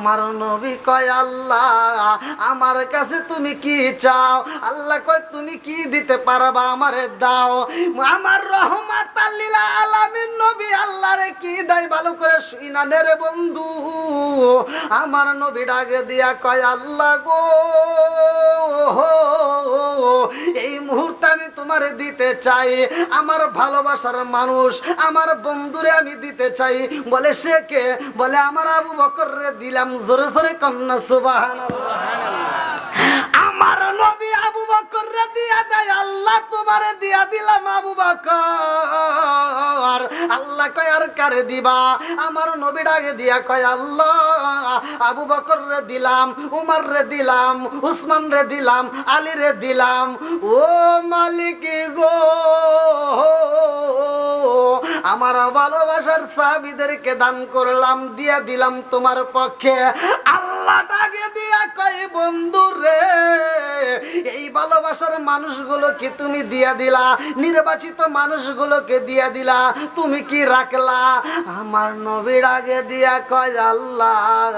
আমার নবী কয়, আল্লাহ, আমার কাছে তুমি কি চাও? আল্লাহ কয়, তুমি কি দিতে পারবা আমারে দাও? আমার রহমাত নবী কি দেয়? ভালো করে শুই না বন্ধু। আমার নবী ডাকে দিয়া কয়, আল্লাহ গো এই মুহূর্তে আমি তোমারে দিতে চাই। আমার ভালোবাসার মানুষ, আমার বন্ধুরে আমি দিতে চাই। বলে সে কে? বলে, আমার আবু বকর রে দিলাম জোরে জোরে কন্যা সুবাহান আমার নবী আবু বকর দিয়া দেয়, আল্লাহ তোমারে দিয়া দিলাম আবু বকর। আল্লাহ কয়, আর কারে দিবা? আমার নবী ডাকে দিয়া কয়, আল্লাহ, আবু বকর রে দিলাম উমর রে দিলাম উসমান রে দিলাম আলী রে দিলাম। ও মালিক গো, আমার ভালোবাসার সাহাবিদেরকে দান করলাম, দিয়া দিলাম তোমার পক্ষে। আল্লাহ ডাকে দিয়া কয়, বন্ধু রে এই ভালোবাসার মানুষগুলোকে তুমি দিয়া দিলা, নির্বাচিত মানুষগুলোকে দিয়া দিলা, তুমি কি রাখলা? আমার নবীর আগে দিয়া কয়, আল্লাহ,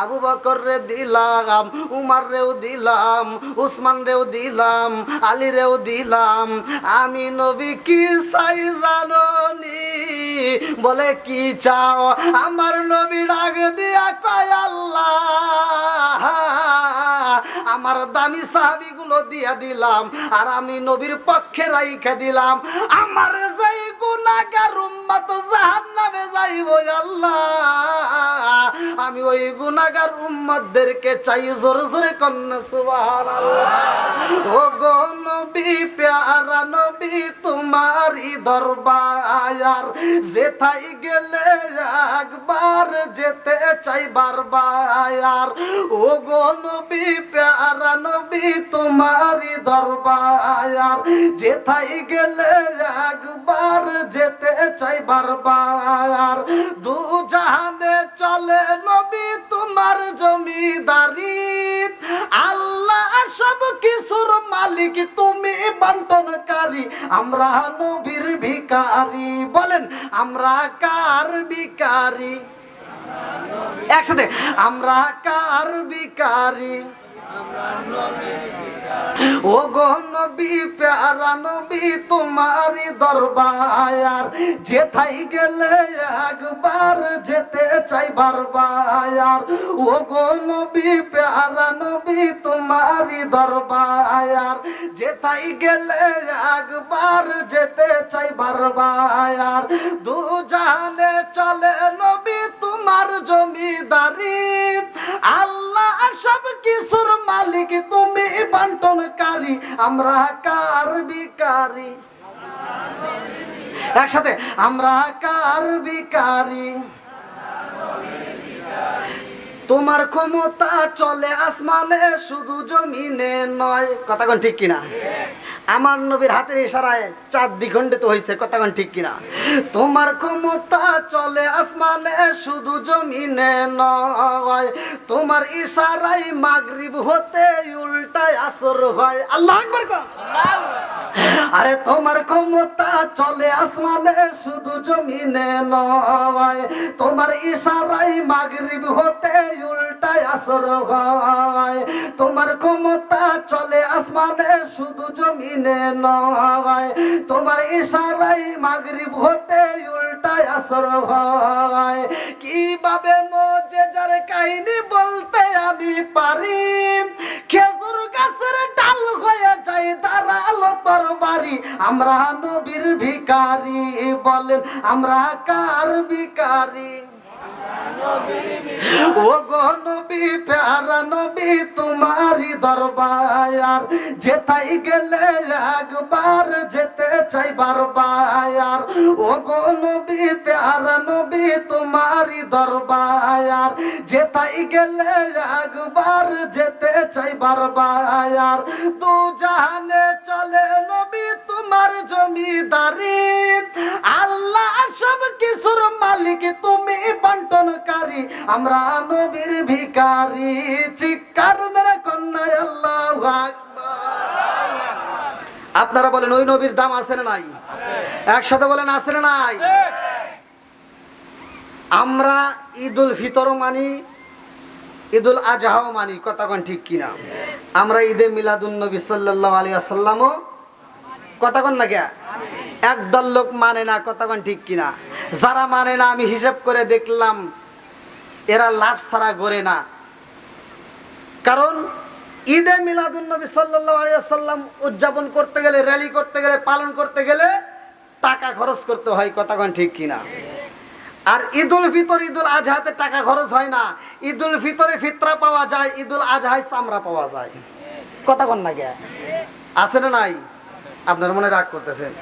আবু বকর রে দিলাম উমার রেও দিলাম উসমান রেও দিলাম আলী রেও দিলাম। আমি নবী কি চাই জাননি? বলে, কি চাও? আমার নবী ডাক দিয়া কয়, আল্লাহ আমার দামি সাহাবি গুলো দিয়া দিলাম, আর আমি নবীর পক্ষে রাইখে দিলাম। আমার যাই গুনাগার উম্মত জাহান্নামে যাইব আল্লাহ। আমি ওই গুনাগার উম্মতদেরকে চাই জোরে জোরে কন্যা, সুবহানাল্লাহ। ও গো নবী, প্যারা নবী তোমারি দরবার যেথাই গেলে একবার যেতে চাই বারবার ও গো প্যারা নবী তোমারি দরবার যেথাই গেলে একবার যেতে চাই বারবার দু জাহানে চলে নবী, তোমার জমিদারি। আল্লাহ সব কিছুর মালিক, তুমি বন্টনকারী। আমরা নবীর ভিকারি বলেন আমরা কার ভিকারি একসাথে আমরা কার ভিকারি ও গো নবী, প্যারা নবী, তোমারি দরবার যেথাই গেলে একবার যেতে চাই বারবার ও গো নবী, প্যারা নবী, তোমারি দরবার যেথাই গেলে একবার যেতে চাই বারবার দু জানে চলে নবী, তোমার জমিদারি। আল্লাহ সব কিছুর মালিক তুমি বন্টনকারী আমরা কার বিকারি একসাথে আমরা কার বিকারি তোমার ক্ষমতা চলে আসমানে, শুধু জমিনে নয়। কথাগণ ঠিক কিনা? আমার নবীর হাতের ইশারায় চার দ্বিখণ্ডিত হয়েছে কথাগণ ঠিক কিনা? তোমার ক্ষমতা চলে আসমানে, শুধু জমিনে নয়। তোমার ইশারায় মাগরিব হতে উল্টায় আসর হয়। আল্লাহ আকবার আরে তোমার ক্ষমতা চলে আসমানে, শুধু জমিনে নয়। তোমার ইশারায় মাগরিব হতে উল্টায় আসর হয়। তোমার ক্ষমতা চলে আসমানে, শুধু জমিনে নয়। তোমার ইশারায় মাগরিব হতে উল্টায় আসর হয়। কীভাবে মোজে যার কাহিনী বলতে আমি পারি? খেজুর গাছের ডাল হয়ে যাই দাঁড়াল তোর বাড়ি। আমরা নবীর ভিকারি বলেন, আমরা কার ভিকারি ও গো নবী, প্যারা নবী, তোমারি দরবার যেতাই গেলে একবার যেতে চাই বারবার ও গো নবী, প্যারা নবী, তোমারি দরবার যেতাই গেলে একবার যেতে চাই বারবার দু জাহানে চলে নবী, তোমার জমিদারি। আল্লাহ সব কিছুর মালিক, তুমি বন্টনকারী আমরা নবীর ভিকারি চিৎকার মেরে কন্যায় আল্লাহ আপনারা বলেন, ওই নবীর দাম আছে না নাই? একসাথে বলেন, আছে না নাই? আমরা ঈদ উল ফিতর মানি, ঈদুল আজহাও মানি, কথা কোন ঠিক কিনা আমরা ঈদে মিলাদুন নবী সাল্লাহ আলী আসাল্লামও কথা কোন না কে? একদল লোক মানে না, কথা কোন ঠিক কিনা যারা মানে না, আমি হিসাব করে দেখলাম, এরা লাভ ছাড়া গড়ে না। কারণ ঈদে মিলাদুন নবী সাল্লাহ আলিয়াল্লাম উদযাপন করতে গেলে র্যালি করতে গেলে, পালন করতে গেলে টাকা খরচ করতে হয়, কথা কোন ঠিক কিনা আর ঈদুল ফিতর, ঈদুল আজহাতে টাকা খরচ হয় না। ঈদুল ফিতরে ফিতরা পাওয়া যায়, ঈদুল আজহায় চামড়া পাওয়া যায়। কথা কন না গে আছে না নাই? আপনার মনে রাগ করতেছেন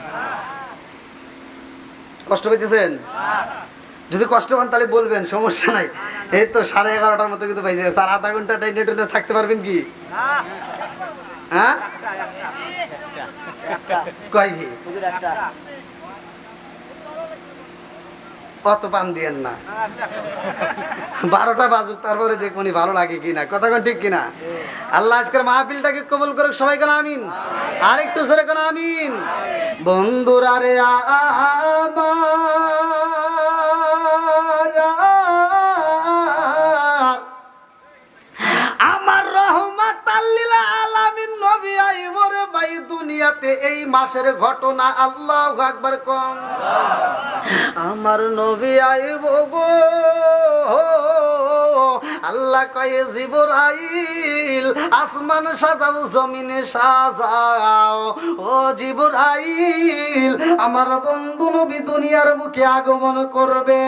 কষ্ট পাইতেছেন? যদি কষ্ট পান তাহলে বলবেন, সমস্যা নাই। এই তো সাড়ে এগারোটার মতো কিন্তু পাইছে। স্যার, আধা ঘণ্টা টাইনে টুনে থাকতে পারবেন কি? হ্যাঁ? কয় কি? অত পান দিয়েন না। বারোটা বাজুক, তারপরে দেখুন ভালো লাগে কিনা। কথা ঠিক কিনা? আল্লাহ আজকের মাহফিলটাকে কবুল করুক সবাই কোন আমিন? আর একটু সরে কোন আমিন? বন্ধুরা রে আমার রহমাত আল্লিল আলামিন নবী আইব রে ভাই, দুনিয়াতে এই মাসের ঘটনা আল্লাহ আকবার কম। আমার নবী আইব গো। আল্লাহ কয়ে, জিবরাইল, আসমান সাজাও, জমিনে সাজাও। ও জিবরাইল, আমার বন্ধু নবী দুনিয়ার মুখে আগমন করবে।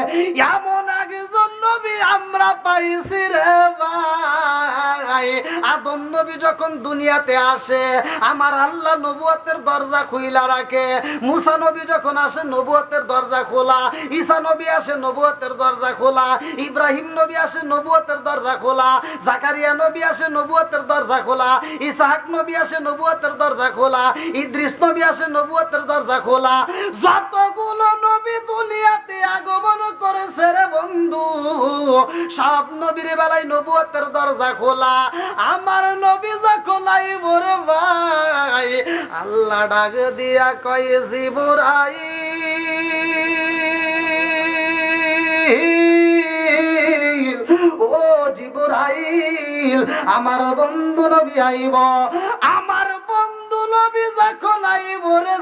এমন আগে নবী আমরা পাইছি রে ভাই। আদম নবী যখন দুনিয়াতে আসে, আমার আল্লাহ নবুয়তের দরজা খুইলা রাখে। মুসা নবী যখন আসে, নবুয়তের দরজা খোলা। ঈসা নবী আসে, নবুয়তের দরজা খোলা। ইব্রাহিম নবী আসে, নবুয়তের দরজা খোলা। জাকারিয়া নবী আসে, নবুয়তের দরজা খোলা। ইসাহাক নবী আসে, নবুয়তের দরজা খোলা। ইদ্রিস নবী আসে, নবুয়তের দরজা খোলা। যতগুলো নবী দুনিয়াতে আগমন করেছে রে বন্ধু, সব নবীর বেলায় নবুয়তের দরজা খোলা। আমার নবী যখন আইব ভাই, আল্লাহ ডাক দিয়া কয় জিবুরাই ও জিবরাইল, আমার বন্ধু নবী আইব, আমার বন্ধু নবী যখন আইব রে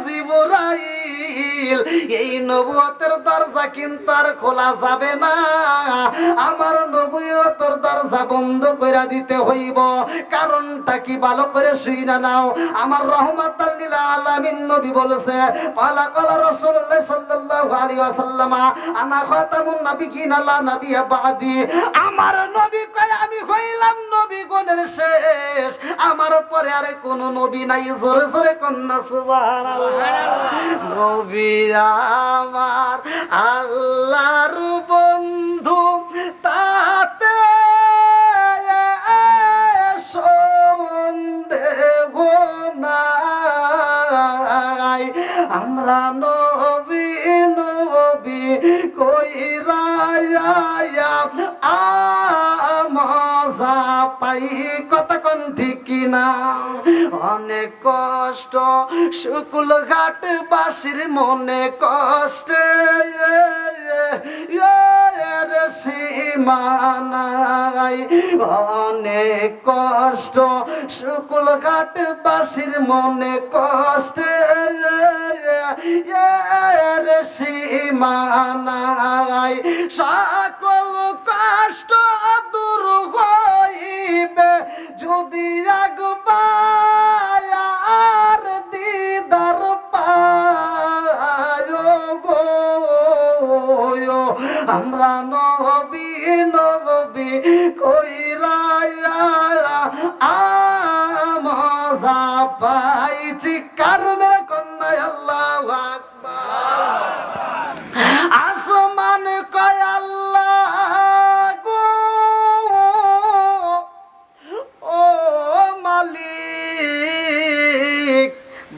এই নবুয়তের দরজা কিন্তু আর খোলা যাবে না। আমার নবুয়তের দরজা বন্ধ কইরা দিতে হইব। কারণটা কি ভালো করে শুই না নাও? আমার রহমত আলামিন নবী বলেছে পালা কলা রাসূলুল্লাহ সাল্লাল্লাহু আলাইহি ওয়াসাল্লাম আনা খাতামুন নাবিয়িন লা নাবিয়্যা বাদি। আমার নবী কয় আমি হইলাম নবী গণের শেষ। আমার পরে আরে কোন নবী নাই। জোরে জোরে কন্যা সুবহানাল্লাহ। নবী আমার আল্লাহর বন্ধু তাতে আমরা নবী নবী কইরায়া মজা পাই কতক্ষণ ঠিক কিনা অনেক কষ্ট, শুকুল ঘাট বাসির মনে কষ্ট। সীমানাই অনেক কষ্ট, শুকুল ঘাট বাসির মনে কষ্ট। সীমানাই সকল কষ্ট যদি একবার দিদার পায় আমরা নবী নবী কইরায়া আমজা পাইছি। কার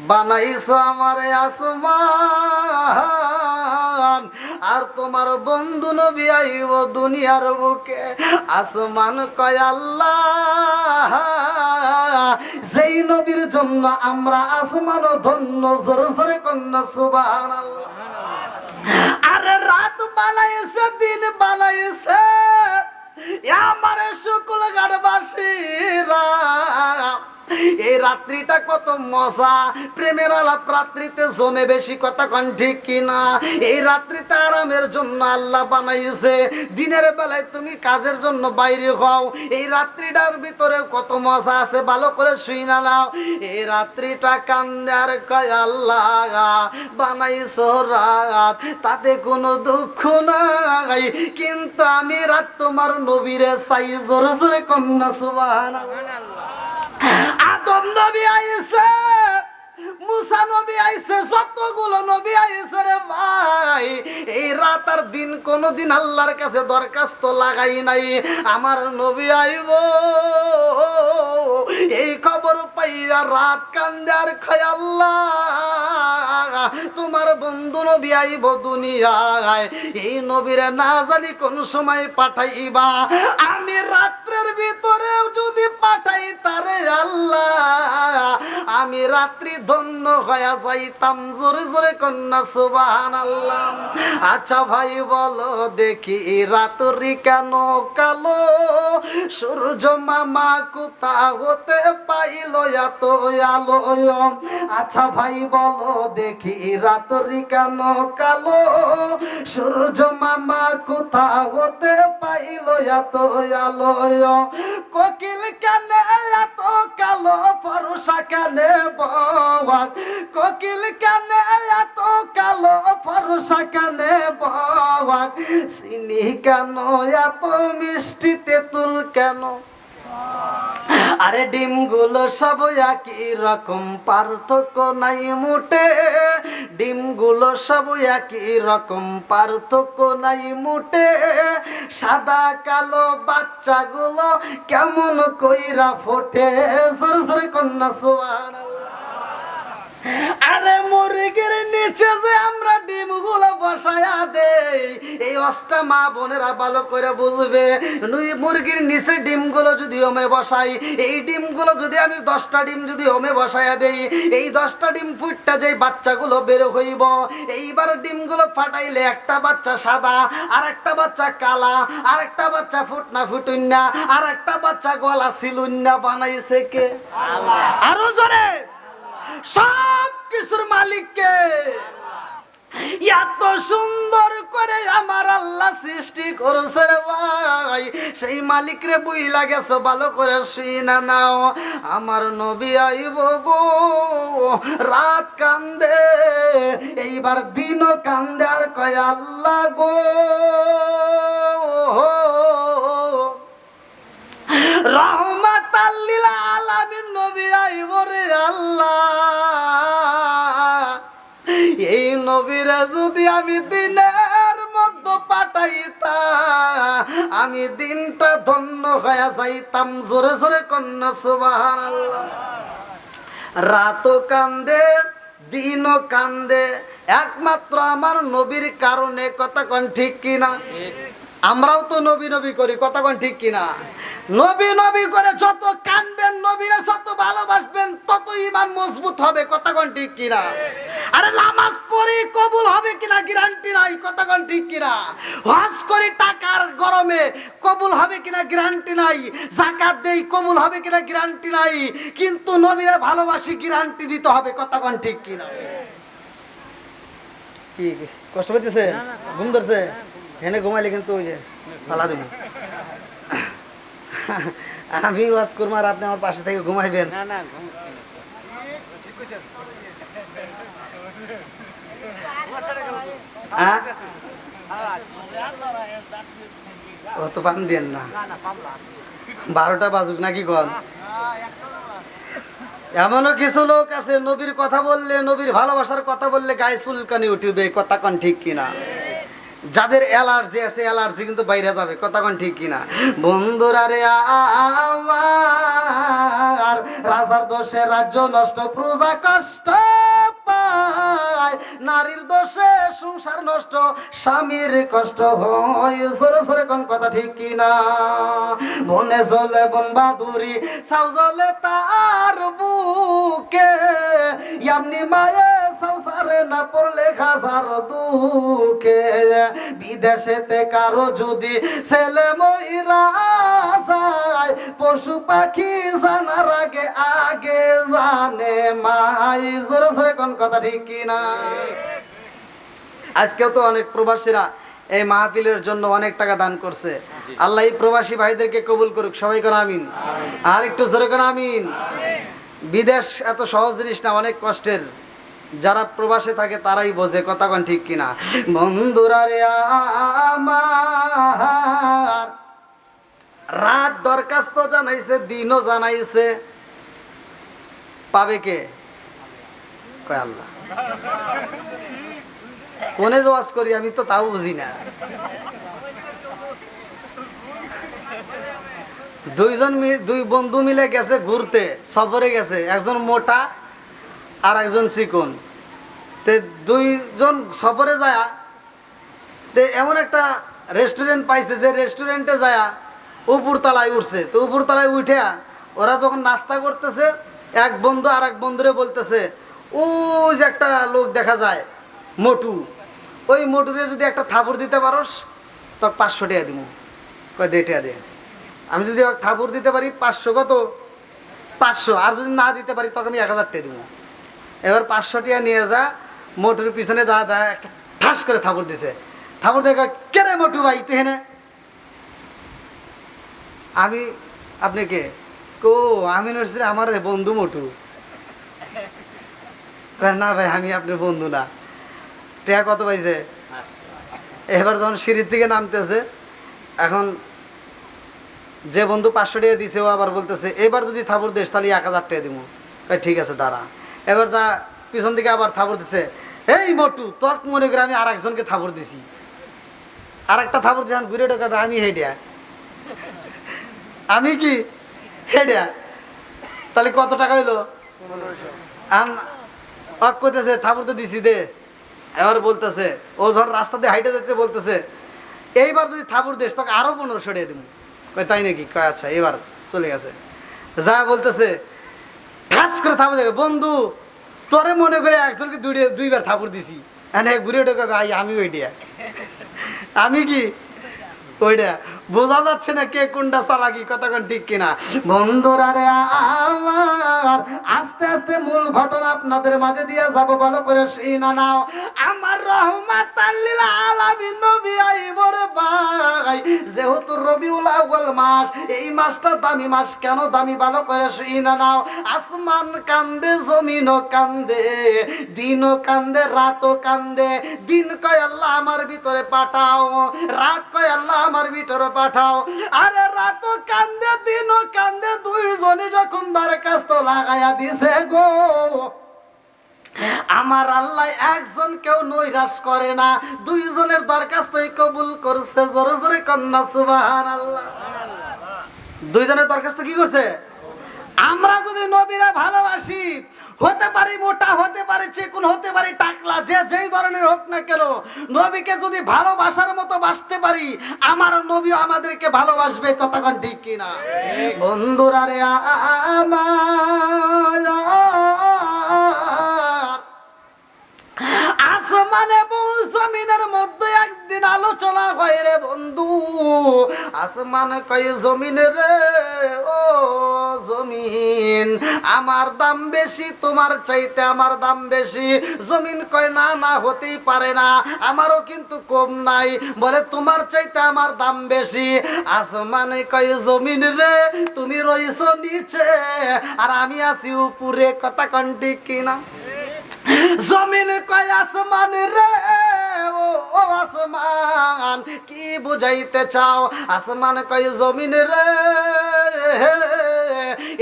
বানাইছো আমার আসমান। আর তোমার বন্ধু নবী আইব দুনিয়ার বুকে। আসমান কয় আল্লাহ, যেই নবীর জন্য আমরা আসমান ধন্য, জোরে জোরে কন্যা সুবাহ আরে রাত বানাইছে, দিন বানাইছে। আমার শুকুল রাত্রিটা কত মজা। প্রেমের আলাপ রাত্রিতে জমে বেশি কথা কন ঠিক কিনা। এই রাত্রিতে আরামের জন্য আল্লাহ বানাইছে। দিনের বেলায় তুমি কাজের জন্য বাইরে হও। এই রাত্রিটার ভিতরে কত মজা আছে, ভালো করে শুই না নাও। এই রাত্রিটা কান্দে আর কয়, আল্লাহ, বানাইছো রাত। তাতে কোনো দুঃখ নাই। কিন্তু আমি রাত তোমার নবীরে চাই, জোরে জোরে কন্যা সুবাহ আদম নবী আইছে মুসা নবী আইছে, যতগুলো নবী আইছে রে ভাই, এই রাত আর দিন কোনদিন আল্লাহর কাছে দরখাস্ত লাগাই নাই। আমার নবী আইব, এই খবর পাইয়া রাত কান্দে আর খায় আল্লাহ। তোমার বন্ধু নবী আইব দুনিয়ায়, এই নবীরে না জানি কোন সময় পাঠাইবা। আমি রাত্রের ভিতরেও যদি পাঠাই তারে আল্লাহ, আমি রাত্রি ধন্য হয়ে যাইতাম। জোরে জোরে কন্যা সুবাহান আল্লাহ আচ্ছা ভাই, বলো দেখি রাত্রি কেন কালো? সূর্য মামা কোথা হতে পাইল এত আলো? আচ্ছা ভাই, বলো দেখি রাত্রি কেন কালো? সূর্য মামা কোথা হতে পাইল এত আলো? কোকিল কানে এত কালো? ফরসা কানে বাবাক কোকিল কানে, এত কালো ফরসা কানে বাবাক চিনি কেন, এত মিষ্টি তেঁতুল কেন? আরে ডিমগুলো সব একই রকম, পার্থক্য নাই মুটে। ডিমগুলো সব একই রকম, পার্থক্য নাই মুটে। সাদা, কালো বাচ্চাগুলো কেমন কইরা ফোটে? সরে সরে কন্যা সোয়ার আরে মুরগির নিচে যে আমরা ডিমগুলো বসায়া দেই, এই অষ্টা মা বোনেরা ভালো করে বুঝবে। মুরগির নিচে ডিমগুলো যদি ওমে বসাই, এই ডিমগুলো যদি আমি দশটা ডিম যদি ওমে বসায়া দেই, এই দশটা ডিম ফুটটা যে বাচ্চাগুলো বের হইব, এইবার ডিমগুলো ফাটাইলে একটা বাচ্চা সাদা আর একটা বাচ্চা কালা আর একটা বাচ্চা ফুটনা ফুটুন্না আর একটা বাচ্চা গলা সিলুন্না বানাইছে কে? আরও জোরে! সব কিছুর মালিককে। এত সুন্দর করে আমার আল্লাহ সৃষ্টি করেছে রে ভাই। সেই মালিক রে বুই লাগেছে ভালো করে শুই না নাও। আমার নবী আইব গো, রাত কান্দে, এইবার দিনও কান্দে আর কয় আল্লাহ গো রহমাত আল্লিল আলামিন নবী আল্লাহ। এই নবীরা যদি আমি দিনের মধ্যে পাঠাইতা আমি দিনটা ধন্য হয়ে যাইতাম, জোরে জোরে কন্যা সুবাহান আল্লাহ রাতও কান্দে, দিনও কান্দে, একমাত্র আমার নবীর কারণে কথা কন ঠিক কিনা? আমরাও তো নবী নবী করি কথা কন ঠিক কিনা? নবী নবী করে যত কানবেন নবীরা যত ভালোবাসবেন তত ইমান মজবুত হবে কথা কন ঠিক কিনা? আরে নামাজ পড়ি কবুল হবে কিনা গ্যারান্টি নাই কন ঠিক কিনা? হজ করি টাকার গরমে কবুল হবে কিনা গ্যারান্টি নাই? জাকাত দেই কবুল হবে কিনা গ্যারান্টি নাই? কিন্তু নবীরা ভালোবাসি গ্যারান্টি দিতে হবে কতক্ষণ ঠিক কিনা? কি কষ্ট পেতেছে ঘুম ধরছে? এনে ঘুমাইলে কিন্তু ওই যে ফালা দেবো। আমি ওয়াজ করব আর আপনি আমার পাশে থেকে ঘুমাইবেন। না না না। হ্যাঁ? ও তো পান দেন না। বারোটা বাজুক নাকি কন? এমনও কিছু লোক আছে নবীর কথা বললে নবীর ভালোবাসার কথা বললে গায়ে চুলকানি উঠবে কথা কন ঠিক কিনা? যাদের অ্যালার্জি আছে, অ্যালার্জি কিন্তু বাইরে যাবে কন ঠিক কিনা? বন্ধুরা রে আমার রাজার দোষে রাজ্য নষ্ট, প্রজা কষ্ট নারীর দোষে সংসার নষ্ট, স্বামীর কষ্ট হয়। সরে সরে কোন কথা ঠিক কিনা? বনে চলে বন বাদুরি সাউ জলে তার বুকে এমনি মায়ে সংসারে না পড়লে খাসার দুঃখে। বিদেশেতে কারও যদি ছেলে যায়, পশু পাখি জানার আগে আগে জানে মাই। জোরে জোরে কোন কথা ঠিক কিনা আজকেও তো অনেক প্রবাসীরা এই মাহফিলের জন্য অনেক টাকা দান করছে। আল্লাহ এই প্রবাসী ভাইদেরকে কবুল করুক, সবাই কোন আমিন? আর একটু জোরে কোন আমিন? বিদেশ এত সহজ জিনিস না, অনেক কষ্টের। যারা প্রবাসে থাকে তারাই বোঝে, কথা কোন ঠিক কিনা। বন্ধুরা রে আমার। রাত দরখাস্ত জানাইছে, দিনও জানাইছে। পাবে কে? আল্লাহ। কোনে জোয়াজ করি আমি তো তাও বুঝি না। দুইজন দুই বন্ধু মিলে গেছে ঘুরতে, সফরে গেছে। একজন মোটা আর একজন চিকন। তে দুইজন সফরে যায়, তে এমন একটা রেস্টুরেন্ট পাইছে যে রেস্টুরেন্টে যায় উপর তলায় উঠছে। তো উপর তলায় উঠে ওরা যখন নাস্তা করতেছে, এক বন্ধু আর এক বন্ধুরে বলতেছে ও যে একটা লোক দেখা যায়, মোটু। ওই মোটুরে যদি একটা থাপুর দিতে পারোস তো পাঁচশো টাকা দিব কয়, দে টাকা দে। আমি যদি থাপুর দিতে পারি পাঁচশো, কত? পাঁচশো। আর যদি না দিতে পারি তখন আমি এক হাজার টাকা দিব এবার পাঁচশো টাকা নিয়ে যা, মোটুর পিছনে যা যা, একটা ঠাস করে থাপুর দিছে। থাপুর দেখে কে রে মোটু ভাই, তুই হেনে আমি, আপনি কে? কো, আমি নড়ছি আমার বন্ধু মোটু। না ভাই, আমি আপনার বন্ধু না। টেয়া কত পাইছে? এবার যখন সিঁড়ির থেকে নামতেছে, এখন যে বন্ধু পাঁচশো টাকা দিছে, ও আবার বলতেছে, এবার যদি থাপুর দিস তাহলে এক হাজার টাকা দিব ঠিক আছে, দাঁড়া। এবার যা পিছন দিকে আবার থাপুর দিছে। এই মোটু তোর মনে করে আমি আর একজনকে থাপুর দিছি। আর একটা থাপুর যখন ঘুরে ঢোকাবে আমি হেডিয়া। আমি কি হেডিয়া? তাহলে কত টাকা হইল? আন অক কইতেছে থাপুর তো দিছি দে। এবার বলতেছে ও যখন রাস্তা দিয়ে হাইটে যেতে বলতেছে এইবার যদি থাপুর দেশ তোকে আরও পনেরোশো টাকা দিব কয় তাই নাকি? কয় আচ্ছা এবার চলে গেছে। যা বলতেছে ঠাস করে থাপুর দেবে বন্ধু তোরে মনে করে একজনকে দুই দুইবার থাপুর দিছি। এনে ঘুরে ওটা আই আমি ওইটা আমি কি? ওইটা বোঝা যাচ্ছে না কে কোনটা চালাকি, কতক্ষণ ঠিক কিনা। বন্ধুরা রে আমার আস্তে আস্তে মূল ঘটনা আপনাদের মাঝে দিয়ে যাব, ভালো করে শুনা নাও। আমার রহমাত আলামিন নবী আইবর ভাই, যেহেতু রবিউল আউয়াল মাস, এই মাসটা দামি মাস, কেন দামি? ভালো করে শুনা নাও। আসমান কান্দে, জমিনও কান্দে, দিনও কান্দে, রাতও কান্দে। দিন কয় আল্লাহ আমার ভিতরে পাঠাও, রাত কয় আল্লাহ আমার ভিতরে পাঠাও। আরে রাতও কান্দে, দিনও কান্দে দুইজনে যখন দরখাস্ত লাগাইয়া দিছে গো। আমার আল্লাহ একজন কেউ নৈরাশ করে না, দুইজনের দরখাস্তই কবুল করছে। জোরে জোরে কন্যা সুবাহান আল্লাহ দুইজনের দরখাস্ত কি করছে? আমরা যদি নবীরা ভালোবাসি হতে পারে মোটা হতে পারে চিকুন হতে পারে টাকলা যে যেই ধরনের হোক না কেন নবীকে যদি ভালোবাসার মতো বাসতে পারি আমার নবী আমাদেরকে ভালোবাসবে কতক্ষণ ঠিক কিনা? বন্ধুরা রে আমার আলোচনা হয় রে বন্ধু। আসমান কয় জমিন রে, ও জমিন। আমার দাম বেশি, তোমার চাইতে আমার দাম বেশি। জমিন কয়, না না, হতেই পারে না। আমারও কিন্তু কম নাই, বলে তোমার চাইতে আমার দাম বেশি। আসমান কয় জমিন রে, তুমি রইছ নিচে, আর আমি আছি উপরে। কথা কন্টি কিনা? জমিন কয় আসমান রে আসমান, কি বুঝাইতে চাও? আসমান কয়, জমিন রে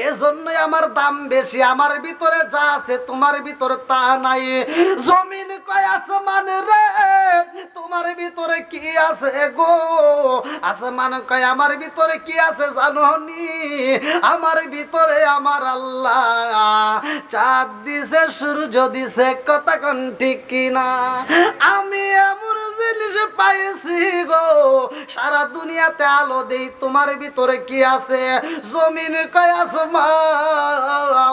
এজন্যই আমার দাম বেশি, আমার ভিতরে যা আছে তোমার ভিতরে তা নাই। জমিন কয়, আসমান রে তোমার ভিতরে কি আছে গো? আসমান কয়, আমার ভিতরে কি আছে জানো আমার ভিতরে আমার আল্লাহ। চাঁদ দিছে, সূর্য দিছে কথা কোন ঠিক কিনা আমি এমন জিনিস পাইছি গো। সারা দুনিয়াতে আলো দেই, তোমার ভিতরে কি আছে? জমিন কয়, আসমান।